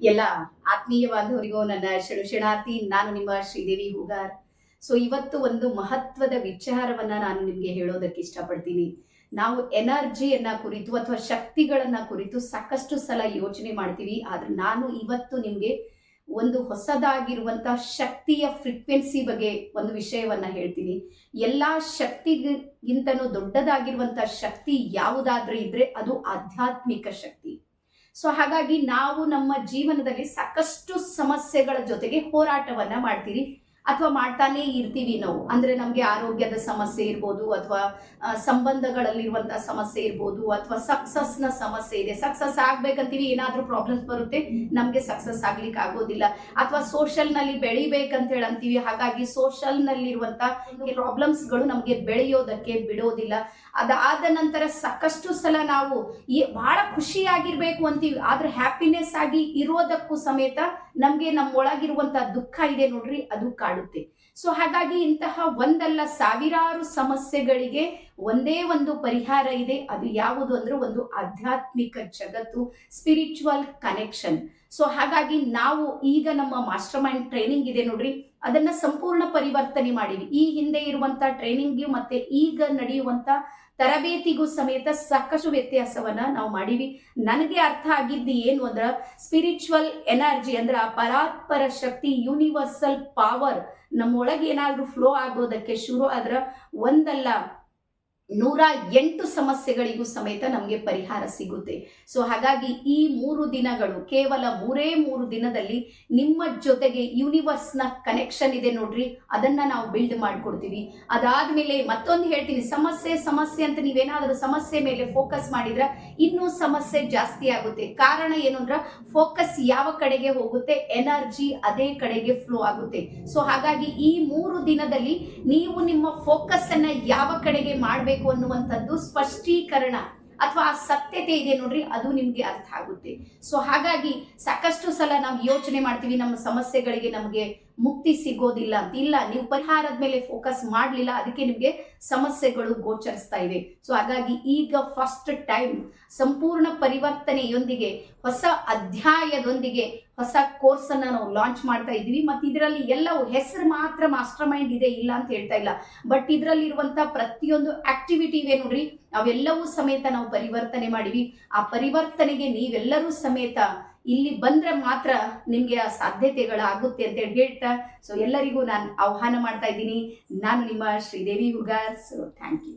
ಎಲ್ಲ ಆತ್ಮೀಯ ಬಾಂಧವರಿಗೂ ನನ್ನ ಶರಣು ಶರಣಾರ್ಥಿ ನಾನು ನಿಮ್ಮ ಶ್ರೀದೇವಿ ಹೂಗಾರ್. ಸೊ ಇವತ್ತು ಒಂದು ಮಹತ್ವದ ವಿಚಾರವನ್ನ ನಾನು ನಿಮಗೆ ಹೇಳೋದಕ್ಕೆ ಇಷ್ಟಪಡ್ತೀನಿ. ನಾವು ಎನರ್ಜಿಯನ್ನ ಕುರಿತು ಅಥವಾ ಶಕ್ತಿಗಳನ್ನ ಕುರಿತು ಸಾಕಷ್ಟು ಸಲ ಯೋಚನೆ ಮಾಡ್ತೀವಿ. ಆದ್ರೆ ನಾನು ಇವತ್ತು ನಿಮ್ಗೆ ಒಂದು ಹೊಸದಾಗಿರುವಂತಹ ಶಕ್ತಿಯ ಫ್ರೀಕ್ವೆನ್ಸಿ ಬಗ್ಗೆ ಒಂದು ವಿಷಯವನ್ನ ಹೇಳ್ತೀನಿ. ಎಲ್ಲಾ ಶಕ್ತಿಗಿಂತನೂ ದೊಡ್ಡದಾಗಿರುವಂತಹ ಶಕ್ತಿ ಯಾವುದಾದ್ರೂ ಇದ್ರೆ ಅದು ಆಧ್ಯಾತ್ಮಿಕ ಶಕ್ತಿ. ಸೊ ಹಾಗಾಗಿ ನಾವು ನಮ್ಮ ಜೀವನದಲ್ಲಿ ಸಾಕಷ್ಟು ಸಮಸ್ಯೆಗಳ ಜೊತೆಗೆ ಹೋರಾಟವನ್ನ ಮಾಡ್ತೀರಿ. ಅಥವಾ ಮಾಡ್ತಾನೆ ಇರ್ತೀವಿ ನಾವು. ಅಂದ್ರೆ ನಮ್ಗೆ ಆರೋಗ್ಯದ ಸಮಸ್ಯೆ ಇರ್ಬೋದು, ಅಥವಾ ಸಂಬಂಧಗಳಲ್ಲಿರುವಂತಹ ಸಮಸ್ಯೆ ಇರ್ಬೋದು, ಅಥವಾ ಸಕ್ಸಸ್ನ ಸಮಸ್ಯೆ ಇದೆ. ಸಕ್ಸಸ್ ಆಗ್ಬೇಕಂತೀವಿ, ಏನಾದ್ರೂ ಪ್ರಾಬ್ಲಮ್ಸ್ ಬರುತ್ತೆ, ನಮ್ಗೆ ಸಕ್ಸಸ್ ಆಗ್ಲಿಕ್ಕೆ ಆಗೋದಿಲ್ಲ. ಅಥವಾ ಸೋಷಲ್ನಲ್ಲಿ ಬೆಳಿಬೇಕಂತ ಹೇಳಂತೀವಿ, ಹಾಗಾಗಿ ಸೋಷಲ್ ನಲ್ಲಿರುವಂತ ಪ್ರಾಬ್ಲಮ್ಸ್ಗಳು ನಮ್ಗೆ ಬೆಳೆಯೋದಕ್ಕೆ ಬಿಡೋದಿಲ್ಲ. ಅದಾದ ನಂತರ ಸಾಕಷ್ಟು ಸಲ ನಾವು ಬಹಳ ಖುಷಿಯಾಗಿರ್ಬೇಕು ಅಂತೀವಿ. ಆದ್ರೆ ಹ್ಯಾಪಿನೆಸ್ ಆಗಿ ಇರೋದಕ್ಕೂ ಸಮೇತ ನಮ್ಗೆ ನಮ್ಮ ಒಳಗಿರುವಂತ ದುಃಖ ಇದೆ ನೋಡ್ರಿ ಅದು ಕಾಡುತ್ತೆ. ಸೊ ಹಾಗಾಗಿ ಇಂತಹ ಒಂದಲ್ಲ ಸಾವಿರಾರು ಸಮಸ್ಯೆಗಳಿಗೆ ಒಂದೇ ಒಂದು ಪರಿಹಾರ ಇದೆ. ಅದು ಯಾವುದು ಅಂದ್ರೆ ಒಂದು ಆಧ್ಯಾತ್ಮಿಕ ಜಗತ್ತು ಸ್ಪಿರಿಚುವಲ್ ಕನೆಕ್ಷನ್ ಸೊ ಹಾಗಾಗಿ ನಾವು ಈಗ ನಮ್ಮ ಮಾಸ್ಟರ್ ಮೈಂಡ್ ಟ್ರೈನಿಂಗ್ ಇದೆ ನೋಡ್ರಿ. ಅದನ್ನ ಸಂಪೂರ್ಣ ಪರಿವರ್ತನೆ ಮಾಡಿವಿ ಈ ಹಿಂದೆ ಇರುವಂತ ಟ್ರೈನಿಂಗ್ ಮತ್ತೆ ಈಗ ನಡೆಯುವಂತ ತರಬೇತಿಗೂ ಸಮೇತ ಸಾಕಷ್ಟು ವ್ಯತ್ಯಾಸವನ್ನ ನಾವು ಮಾಡಿವಿ ನನಗೆ ಅರ್ಥ ಆಗಿದ್ದು ಏನು ಅಂದ್ರೆ ಸ್ಪಿರಿಚುವಲ್ ಎನರ್ಜಿ ಅಂದ್ರೆ ಪರಾತ್ಪರ ಶಕ್ತಿ ಯೂನಿವರ್ಸಲ್ ಪವರ್ ನಮ್ಮೊಳಗೆ ಏನಾದ್ರೂ ಫ್ಲೋ ಆಗೋದಕ್ಕೆ ಶುರು ಆದ್ರ ಒಂದಲ್ಲ ನೂರ ಎಂಟು ಸಮಸ್ಯೆಗಳಿಗೂ ಸಮೇತ ನಮಗೆ ಪರಿಹಾರ ಸಿಗುತ್ತೆ. ಸೊ ಹಾಗಾಗಿ ಈ ಮೂರು ದಿನಗಳು, ಕೇವಲ ಮೂರೇ ಮೂರು ದಿನದಲ್ಲಿ ನಿಮ್ಮ ಜೊತೆಗೆ ಯೂನಿವರ್ಸ್ನ ಕನೆಕ್ಷನ್ ಇದೆ ನೋಡ್ರಿ, ಅದನ್ನ ನಾವು ಬಿಲ್ಡ್ ಮಾಡ್ಕೊಡ್ತೀವಿ. ಅದಾದ್ಮೇಲೆ ಮತ್ತೊಂದು ಹೇಳ್ತೀನಿ, ಸಮಸ್ಯೆ ಸಮಸ್ಯೆ ಅಂತ ನೀವೇನಾದರೂ ಸಮಸ್ಯೆ ಮೇಲೆ ಫೋಕಸ್ ಮಾಡಿದ್ರೆ ಇನ್ನೂ ಸಮಸ್ಯೆ ಜಾಸ್ತಿ ಆಗುತ್ತೆ. ಕಾರಣ ಏನು ಅಂದ್ರ ಫೋಕಸ್ ಯಾವ ಕಡೆಗೆ ಹೋಗುತ್ತೆ ಎನರ್ಜಿ ಅದೇ ಕಡೆಗೆ ಫ್ಲೋ ಆಗುತ್ತೆ. ಸೊ ಹಾಗಾಗಿ ಈ ಮೂರು ದಿನದಲ್ಲಿ ನೀವು ನಿಮ್ಮ ಫೋಕಸ್ ಅನ್ನ ಯಾವ ಕಡೆಗೆ ಮಾಡಬೇಕು ಅನ್ನುವಂಥದ್ದು ಸ್ಪಷ್ಟೀಕರಣ ಅಥವಾ ಆ ಸತ್ಯತೆ ಇದೆ ನೋಡ್ರಿ, ಅದು ನಿಮ್ಗೆ ಅರ್ಥ ಆಗುತ್ತೆ. ಸೊ ಹಾಗಾಗಿ ಸಾಕಷ್ಟು ಸಲ ನಾವು ಯೋಚನೆ ಮಾಡ್ತೀವಿ, ನಮ್ಮ ಸಮಸ್ಯೆಗಳಿಗೆ ನಮಗೆ ಮುಕ್ತಿ ಸಿಗೋದಿಲ್ಲ, ಅಂತ ಇಲ್ಲ. ನೀವು ಪರಿಹಾರದ ಮೇಲೆ ಫೋಕಸ್ ಮಾಡಲಿಲ್ಲ, ಅದಕ್ಕೆ ನಿಮಗೆ ಸಮಸ್ಯೆಗಳು ಗೋಚರಿಸ್ತಾ ಇವೆ ಸೊ ಹಾಗಾಗಿ ಈಗ ಫಸ್ಟ್ ಟೈಮ್ ಸಂಪೂರ್ಣ ಪರಿವರ್ತನೆಯೊಂದಿಗೆ, ಹೊಸ ಅಧ್ಯಾಯದೊಂದಿಗೆ ಹೊಸ ಕೋರ್ಸ್ ಅನ್ನ ನಾವು ಲಾಂಚ್ ಮಾಡ್ತಾ ಇದ್ದೀವಿ. ಮತ್ತೆ ಇದರಲ್ಲಿ ಎಲ್ಲವೂ ಹೆಸರು ಮಾತ್ರ ಮಾಸ್ಟರ್ ಮೈಂಡ್ ಇದೆ, ಇಲ್ಲ ಅಂತ ಹೇಳ್ತಾ ಇಲ್ಲ. ಬಟ್ ಇದರಲ್ಲಿ ಇರುವಂತ ಪ್ರತಿಯೊಂದು ಆಕ್ಟಿವಿಟಿ ಇವೆ ನೋಡ್ರಿ. ಅವೆಲ್ಲವೂ ಸಮೇತ ನಾವು ಪರಿವರ್ತನೆ ಮಾಡಿವಿ. ಆ ಪರಿವರ್ತನೆಗೆ ನೀವೆಲ್ಲರೂ ಸಮೇತ ಇಲ್ಲಿ ಬಂದ್ರೆ ಮಾತ್ರ ನಿಮ್ಗೆ ಆ ಸಾಧ್ಯತೆಗಳಾಗುತ್ತೆ ಅಂತ ಹೇಳಿ ಹೇಳ್ತಾ ಸೊ ಎಲ್ಲರಿಗೂ ನಾನು ಆಹ್ವಾನ ಮಾಡ್ತಾ ಇದ್ದೀನಿ. ನಾನು ನಿಮ್ಮ Sridevi Hugar so thank you